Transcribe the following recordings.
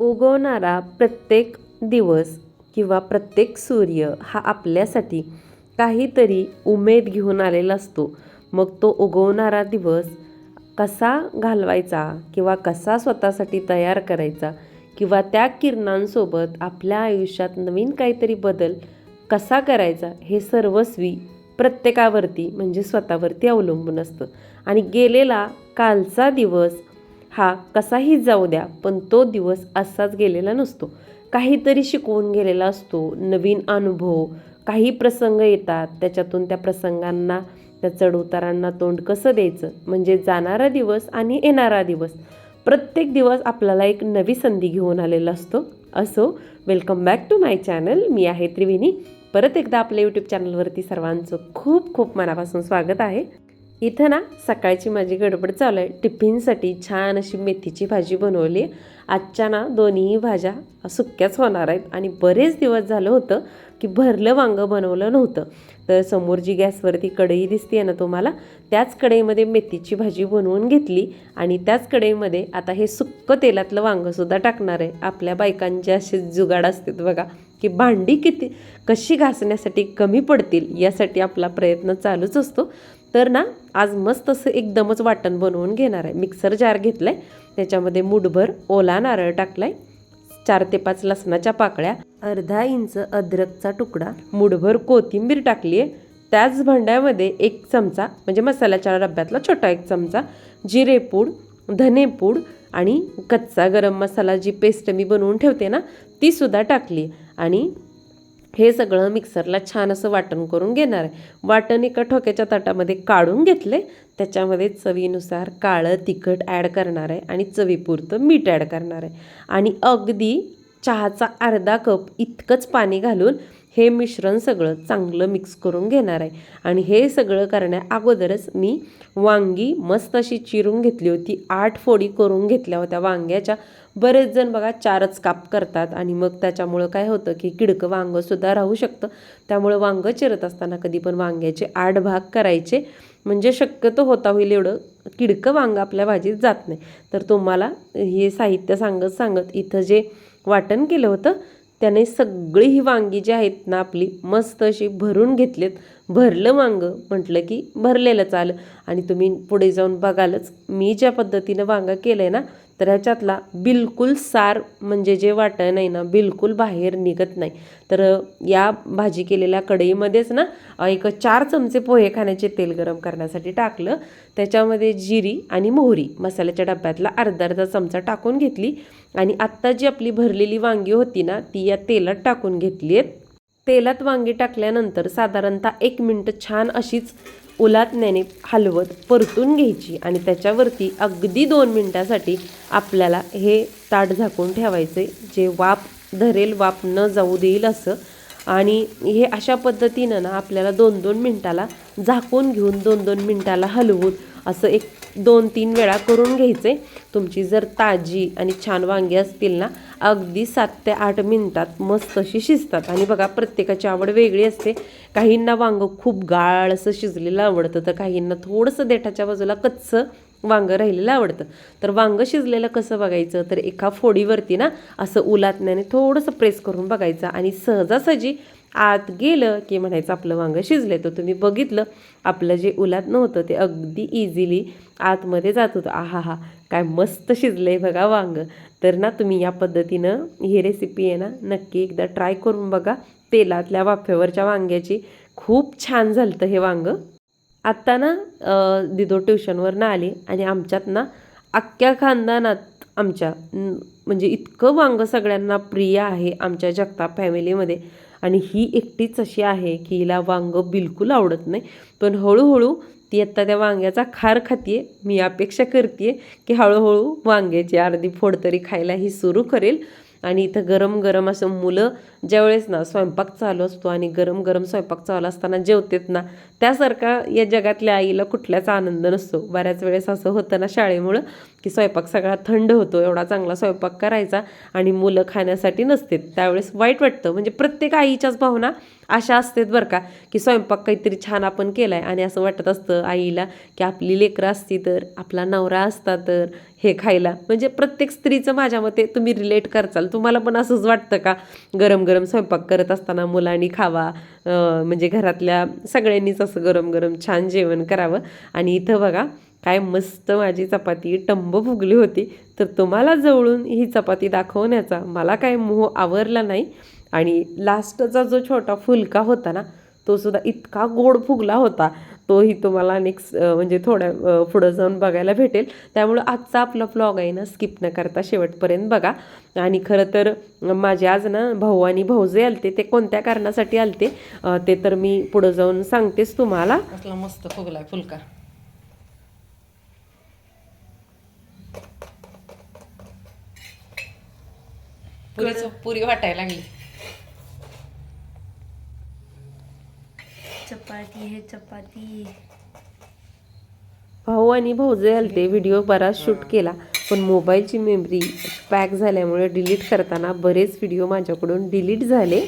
उगवणारा प्रत्येक दिवस किंवा प्रत्येक सूर्य हा आपल्यासाठी काहीतरी उमेद घेऊन आलेला असतो. मग तो उगवणारा दिवस कसा घालवायचा किंवा कसा स्वतःसाठी तयार करायचा किंवा त्या किरणांसोबत आपल्या आयुष्यात नवीन काहीतरी बदल कसा करायचा हे सर्वस्वी प्रत्येकावरती म्हणजे स्वतःवरती अवलंबून असतं. आणि गेलेला कालचा दिवस हा कसाही जाऊ द्या पण तो दिवस असाच गेलेला नसतो. काहीतरी शिकवून गेलेला असतो नवीन अनुभव काही प्रसंग येतात त्याच्यातून त्या प्रसंगांना त्या चढउतारांना तोंड कसं द्यायचं? म्हणजे जाणारा दिवस आणि येणारा दिवस. प्रत्येक दिवस आपल्याला एक नवी संधी घेऊन आलेला असतो. असो welcome back to my channel मी आहे त्रिवेणी. परत एकदा आपल्या यूट्यूब चॅनलवरती सर्वांचं खूप खूप मनापासून स्वागत आहे. इथं ना सकाळची माझी गडबड चालू आहे. टिफिनसाठी छान अशी मेथीची भाजी बनवली आजच्या ना दोन्ही भाज्या सुक्याच होणार आहेत. आणि बरेच दिवस झालं होतं की भरलं वांगं बनवलं नव्हतं. तर समोर जी गॅसवरती कढई दिसते ना तुम्हाला त्याच कढईमध्ये मेथीची भाजी बनवून घेतली. आणि त्याच कढईमध्ये आता हे सुक्क तेलातलं वांगंसुद्धा टाकणार आहे. आपल्या बायकांचे असे जुगाड असतात बघा. की भांडी किती कशी घासण्यासाठी कमी पडतील यासाठी आपला प्रयत्न चालूच असतो. तर ना आज मस्त असं एकदमच वाटण बनवून घेणार आहे. मिक्सर जार घेतला आहे त्याच्यामध्ये मुठभर ओला नारळ टाकला आहे चार ते पाच लसणाच्या पाकळ्या अर्धा इंच अद्रकचा तुकडा मुठभर कोथिंबीर टाकली आहे. त्याच भांड्यामध्ये एक चमचा म्हणजे मसाल्याच्या डब्यातला छोटा एक चमचा जिरेपूड धनेपूड आणि कच्चा गरम मसाला जी पेस्ट मी बनवून ठेवते ना ती सुद्धा टाकली आणि हे सगळं मिक्सरला छान असं वाटण करून घेणार आहे. वाटण एका ठोक्याच्या ताटामध्ये काढून घेतले. त्याच्यामध्ये चवीनुसार काळं तिखट ॲड करणार आहे आणि चवीपुरतं मीठ ॲड करणार आहे. आणि अगदी चहाचा अर्धा कप इतकंच पाणी घालून हे मिश्रण सगळं चांगलं मिक्स करून घेणार आहे. आणि हे सगळं करण्या अगोदरच मी वांगी मस्त अशी चिरून घेतली होती. आठ फोडी करून घेतल्या होत्या वांग्याच्या. बरेच जण बघा चारच काप करतात आणि मग त्याच्यामुळं काय होतं की किडकं वांगंसुद्धा राहू शकतं. त्यामुळं वांगं चिरत असताना कधी पण वांग्याचे आठ भाग करायचे. म्हणजे शक्यतो होता होईल एवढं किडकं वांगं आपल्या भाजीत जात नाही. तर तुम्हाला हे साहित्य सांगत सांगत इथं जे वाटण केलं होतं त्याने सगळी ही वांगी जी आहेत ना आपली मस्त अशी भरून घेतलीत. भरलं वांगं म्हटलं की भरलेलंच आलं. आणि तुम्ही पुढे जाऊन बघालच मी ज्या पद्धतीनं वांगं केलं आहे ना तर ह्याच्यातला बिलकुल सार म्हणजे जे वाटण आहे ना बिलकुल बाहेर निघत नाही. तर या भाजी केलेल्या कढईमध्येच ना एक चार चमचे पोहे खाण्याचे तेल गरम करण्यासाठी टाकलं. त्याच्यामध्ये जिरी आणि मोहरी मसाल्याच्या डब्यातला अर्धा अर्धा चमचा टाकून घेतली. आणि आत्ता जी आपली भरलेली वांगी होती ना ती या तेलात टाकून घेतली आहेत. तेलात वांगी टाकल्यानंतर साधारणतः एक मिनटं छान अशीच उलातण्याने हलवत परतून घ्यायची आणि त्याच्यावरती अगदी दोन मिनटासाठी आपल्याला हे ताट झाकून ठेवायचे. जे वाफ धरेल वाफ न जाऊ देईल असं आणि हे अशा पद्धतीनं ना आपल्याला दोन दोन मिनटाला झाकून घेऊन दोन दोन मिनटाला हलवून असं एक दोन तीन वेळा करून घ्यायचे. तुमची जर ताजी आणि छान वांगी असतील ना अगदी सात ते आठ मिनटात मस्त अशी शिजतात. आणि बघा प्रत्येकाची आवड वेगळी असते. काहींना वांगं खूप गाळ असं शिजलेलं आवडतं तर काहींना थोडंसं देठाच्या बाजूला कच्चं वांगं राहिलेलं आवडतं. तर वांगं शिजलेलं कसं बघायचं? तर एका फोडीवरती ना असं उलातण्याने थोडंसं प्रेस करून बघायचं. आणि सहजासहजी आत गेलं की म्हणायचं आपलं वांगं शिजलं तर तुम्ही बघितलं आपलं जे उलात नव्हतं ते अगदी इझिली आतमध्ये जात होतं. आहा हा काय मस्त शिजलं आहे बघा वांगं. तर ना तुम्ही या पद्धतीनं ही रेसिपी आहे ना नक्की एकदा ट्राय करून बघा. तेलातल्या वाफेवरच्या वांग्याची खूप छान झालं हे वांगं. आत्ता ना दिदो ट्युशनवरनं आली आणि आमच्यात ना अख्ख्या खानदानात आमच्या म्हणजे इतकं वांगं सगळ्यांना प्रिय आहे आमच्या जगताप फॅमिलीमध्ये. आणि ही एकटीच अशी आहे की हिला वांगं बिलकुल आवडत नाही. पण हळूहळू ती आत्ता त्या वांग्याचा खार खातीये मी अपेक्षा करते की हळूहळू वांग्याची अर्धी फोड तरी खायला ही सुरू करेल. आणि इथं गरम गरम असं मुलं ज्यावेळेस ना स्वयंपाक चालू असतो आणि गरम गरम स्वयंपाक चालू असताना जेवतेत ना त्यासारखा या जगातल्या आईला कुठल्याच आनंद नसतो. बऱ्याच वेळेस असं होतं ना शाळेमुळं की स्वयंपाक सगळा थंड होतो एवढा चांगला स्वयंपाक करायचा आणि मुलं खाण्यासाठी नसते त्यावेळेस वाईट वाटतं. म्हणजे प्रत्येक आईच्याच भावना अशा असतात बरं का की स्वयंपाक काहीतरी छान आपण केला आहे आणि असं वाटत असतं आईला की आपली लेकरं असती तर आपला नवरा असता तर हे खायला. म्हणजे प्रत्येक स्त्रीचं माझ्या मते तुम्ही रिलेट करचाल. तुम्हाला पण असंच वाटतं का? गरम गरम स्वयंपाक करत असताना मुलांनी खावा. म्हणजे घरातल्या सगळ्यांनीच असं गरम गरम छान जेवण करावं. आणि इथं बघा काय मस्त माझी चपाती टंब फुगली होती. तर तुम्हाला जवळून ही चपाती दाखवण्याचा मला काय मोह आवरला नाही. आणि लास्टचा जो छोटा फुलका होता ना तो सुद्धा इतका गोड फुगला होता. तोही तुम्हाला नेक्स्ट म्हणजे थोड्या पुढं जाऊन बघायला भेटेल. त्यामुळं आजचा आपला फ्लॉग आहे ना स्किप न करता शेवटपर्यंत बघा. आणि खरं तर माझे आज ना भाऊ आणि भाऊजे आलते ते कोणत्या कारणासाठी आलते ते तर मी पुढं जाऊन सांगतेच तुम्हाला. असला मस्त फुगलाय फुलका. पुरी वाटायला लागली. चपाती है चपाती. भाऊ आणि भाऊजे आलते व्हिडिओ बराच शूट केला. पण मोबाईलची मेमरी पॅक झाल्यामुळे डिलीट करताना बरेच व्हिडिओ माझ्याकडून डिलीट झाले.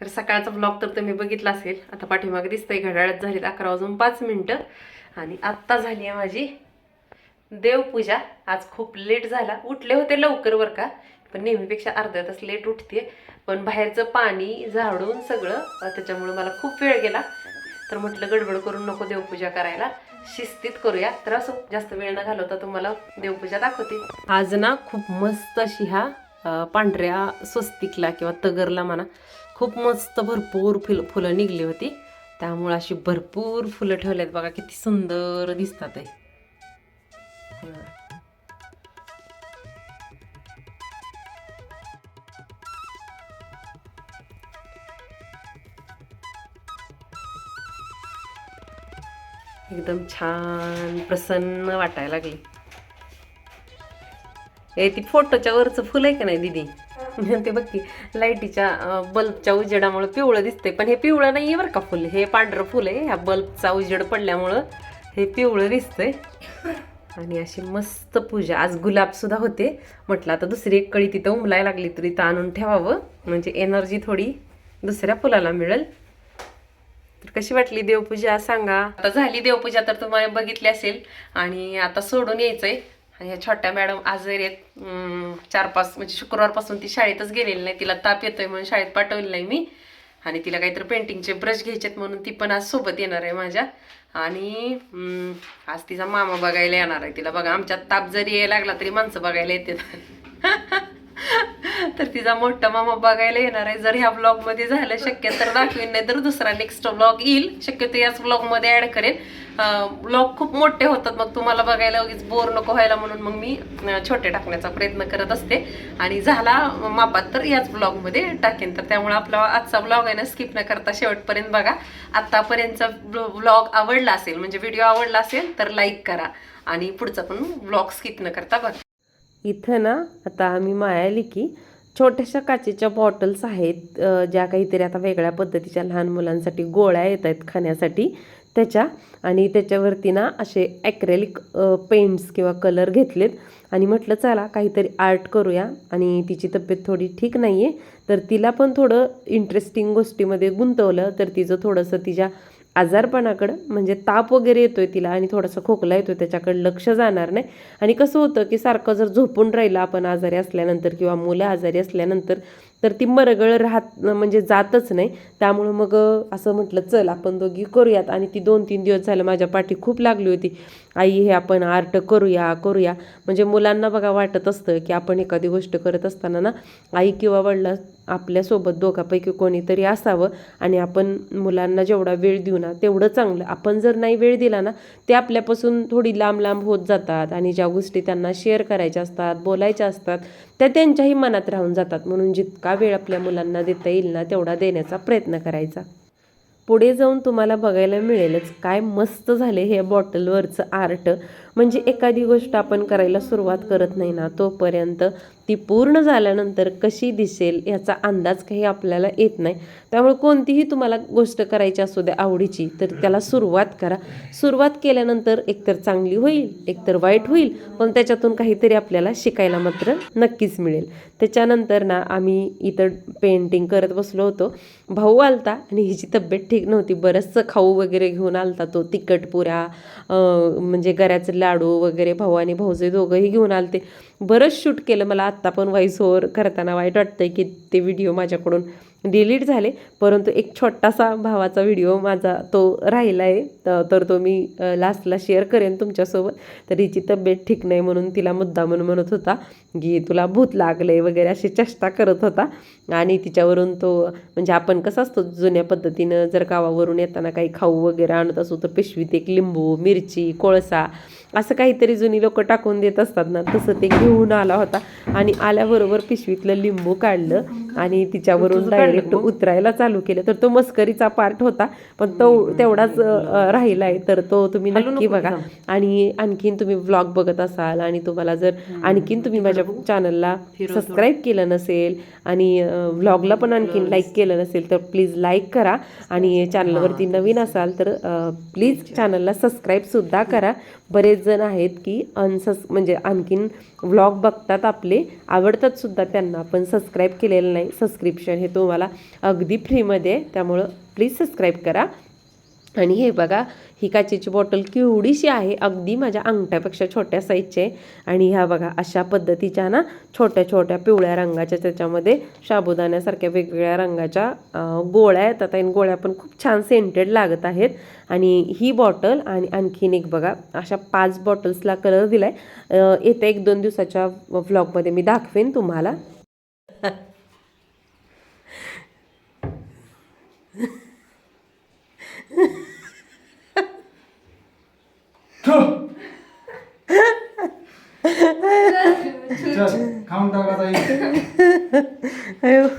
तर सकाळचा ब्लॉग तर तुम्ही बघितला असेल. आता पाठीमागे दिसतंय घड्याळात झालीत अकरा वाजून पाच मिनटं. आणि आत्ता झाली आहे माझी देवपूजा. आज खूप लेट झाला. उठले होते लवकर बरं का. पण नेहमीपेक्षा अर्धा तास लेट उठते. पण बाहेरचं पाणी झाडून सगळं त्याच्यामुळं त्याच्यामुळे मला खूप वेळ गेला. तर म्हटलं गडबड करून नको देवपूजा करायला. शिस्तीत करूया. तर असो जास्त वेळ न घालवता तुम्हाला देवपूजा दाखवते. आज ना खूप मस्त अशी ह्या पांढऱ्या स्वस्तिकला किंवा तगरला म्हणा खूप मस्त भरपूर फुल फुलं निघली होती. त्यामुळे अशी भरपूर फुलं ठेवली आहेत बघा किती सुंदर दिसतात आहे एकदम छान प्रसन्न वाटायला लागली. ए ती फोटोच्या वरचं फुल आहे का नाही दिदी? ते बघ की लाईटीच्या बल्बच्या उजेडामुळे पिवळं दिसतंय. पण हे पिवळं नाही आहे बरं का फुल. हे पांढरं फुल आहे. ह्या बल्बचा उजेड पडल्यामुळं हे पिवळं दिसतंय. आणि अशी मस्त पूजा. आज गुलाब सुद्धा होते. म्हटलं आता दुसरी एक कळी तिथं उमलाय लागली तरी आणून ठेवावं. म्हणजे एनर्जी थोडी दुसऱ्या फुलाला मिळेल. कशी वाटली देवपूजा सांगा. आता झाली देवपूजा तर तुम्हाला बघितली असेल. आणि आता सोडून यायचंय. आणि ह्या छोट्या मॅडम आजारी आहेत. चार पाच म्हणजे शुक्रवारपासून ती शाळेतच गेलेली नाही. तिला ताप येतोय म्हणून शाळेत पाठवली नाही मी. आणि तिला काहीतरी पेंटिंगचे ब्रश घ्यायचेत म्हणून ती पण आज सोबत येणार आहे माझ्या. आणि आज तिचा मामा बघायला येणार आहे. तिला बघा आमच्यात ताप जरी यायला लागला तरी माणसं बघायला येते तर तिचा मोठा मामा बघायला येणार आहे. जर ह्या ब्लॉगमध्ये झालं शक्य तर दाखवीन नाही तर दुसरा नेक्स्ट ब्लॉग येईल. शक्यतो याच ब्लॉगमध्ये ऍड करेन. ब्लॉग खूप मोठे होतात. मग तुम्हाला बघायला उगीच बोर नको व्हायला म्हणून मग मी छोटे टाकण्याचा प्रयत्न करत असते. आणि झाला मापात तर याच ब्लॉगमध्ये टाकेन. तर त्यामुळे आपला आजचा ब्लॉग आहे ना स्किप न करता शेवटपर्यंत बघा. आतापर्यंतचा ब्लॉग आवडला असेल म्हणजे व्हिडिओ आवडला असेल तर लाईक करा. आणि पुढचा पण ब्लॉग स्किप न करता बघा. इथं ना आता आम्ही मायाली की छोट्याशा काचेच्या बॉटल्स आहेत ज्या काहीतरी आता वेगळ्या पद्धतीच्या लहान मुलांसाठी गोळ्या येत आहेत खाण्यासाठी. त्याच्या आणि त्याच्यावरती ना असे ॲक्रेलिक पेंट्स किंवा कलर घेतलेत. आणि म्हटलं चला काहीतरी आर्ट करूया. आणि तिची तब्येत थोडी ठीक नाही आहे तर तिला पण थोडं इंटरेस्टिंग गोष्टीमध्ये गुंतवलं. तर तिचं थोडंसं तिच्या आजारपणाकडं म्हणजे ताप वगैरे येतो आहे तिला आणि थोडासा खोकला येतो त्याच्याकडे लक्ष जाणार नाही. आणि कसं होतं की सारखं जर झोपून राहिलं आपण आजारी असल्यानंतर किंवा मुलं आजारी असल्यानंतर तर ती मरगळ राहत म्हणजे जातच नाही. त्यामुळं मग असं म्हटलं चल आपण दोघी करूयात. आणि ती दोन तीन दिवस झालं माझ्या पाठी खूप लागली होती. आई हे आपण आर्ट करूया करूया. म्हणजे मुलांना बघा वाटत असतं की आपण एखादी गोष्ट करत असताना ना आई किंवा वडला आपल्यासोबत दोघापैकी कोणीतरी असावं आणि आपण मुलांना जेवढा वेळ देऊ ना तेवढं चांगलं. आपण जर नाही वेळ दिला ना ते आपल्यापासून थोडी लांब लांब होत जातात आणि ज्या गोष्टी त्यांना शेअर करायच्या असतात बोलायच्या असतात त्या त्यांच्याही मनात राहून जातात. म्हणून जितका वेळ आपल्या मुलांना देता येईल ना तेवढा देण्याचा प्रयत्न करायचा. पुढे जाऊन तुम्हाला बघायला मिळेलच काय मस्त झाले हे बॉटलवरचं आर्ट. म्हणजे एखादी गोष्ट आपण करायला सुरुवात करत नाही ना तोपर्यंत ती पूर्ण झाल्यानंतर कशी दिसेल याचा अंदाज काही आपल्याला येत नाही. त्यामुळे कोणतीही तुम्हाला गोष्ट करायची असू द्या आवडीची तर त्याला सुरुवात करा. सुरुवात केल्यानंतर एकतर चांगली होईल एकतर वाईट होईल पण त्याच्यातून काहीतरी आपल्याला शिकायला मात्र नक्कीच मिळेल. त्याच्यानंतर ना आम्ही इथं पेंटिंग करत बसलो होतो. भाऊ आलता आणि हिची तब्येत ठीक नव्हती. बरंचसं खाऊ वगैरे घेऊन आलता तो तिखट पुऱ्या म्हणजे गऱ्याचं लाडू वगैरे भाऊ आणि भाऊजे दोघंही घेऊन आलते. बरंच शूट केलं. मला आत्ता पण व्हॉइस ओव्हर करताना वाईट वाटतंय की ते व्हिडिओ माझ्याकडून डिलीट झाले. परंतु एक छोटासा भावाचा व्हिडिओ माझा तो राहिला आहे तर तो मी लास्टला शेअर करेन तुमच्यासोबत. तर हिची तब्येत ठीक नाही म्हणून तिला मुद्दा म्हणून म्हणत होता की तुला भूत लागले वगैरे अशी चेष्टा करत होता. आणि तिच्यावरून तो म्हणजे आपण कसं असतो जुन्या पद्धतीनं जर गावावरून येताना काही खाऊ वगैरे आणत असू तर पिशवीत एक लिंबू मिरची कोळसा असं काहीतरी जुनी लोक टाकून देत असतात ना तसं ते घेऊन आला होता. आणि आल्याबरोबर पिशवीतलं लिंबू काढलं आणि तिच्यावरून डायरेक्ट उतरायला चालू केलं. तर तो मस्करीचा पार्ट होता पण तो तेवढाच राहिला आहे तर तो तुम्ही नक्की बघा. आणि आणखीन तुम्ही व्लॉग बघत असाल आणि तुम्हाला जर आणखीन तुम्ही माझ्या चॅनलला सबस्क्राईब केलं नसेल आणि व्लॉगला पण आणखीन लाईक केलं नसेल तर प्लीज लाईक करा. आणि चॅनलवरती नवीन असाल तर प्लीज चॅनलला सबस्क्राईबसुद्धा करा. बरेच जण आहेत की अनसस म्हणजे आणखीन व्लॉग बघतात आपले आवडतात सुद्धा त्यांना पण सबस्क्राईब केलेलं नाही. सबस्क्रिप्शन हे तुम्हाला अगदी फ्रीमध्ये त्यामुळं प्लीज सबस्क्राईब करा. आणि हे बघा ही काचेची बॉटल केवढीशी आहे अगदी माझ्या अंगठ्यापेक्षा छोट्या साईजचे आणि ह्या बघा अशा पद्धतीच्या ना छोट्या छोट्या पिवळ्या रंगाच्या त्याच्यामध्ये साबुदाण्यासारख्या वेगवेगळ्या रंगाच्या गोळ्या गोळ्या येतात आणि गोळ्या पण खूप छान सेंटेड लागत आहेत. आणि ही बॉटल आणि आणखीन एक बघा अशा पाच बॉटल्सला कलर दिला आहे येत्या एक दोन दिवसाच्या व्लॉगमध्ये मी दाखवेन तुम्हाला. 더. 자, 가운데 가다 이. 아유.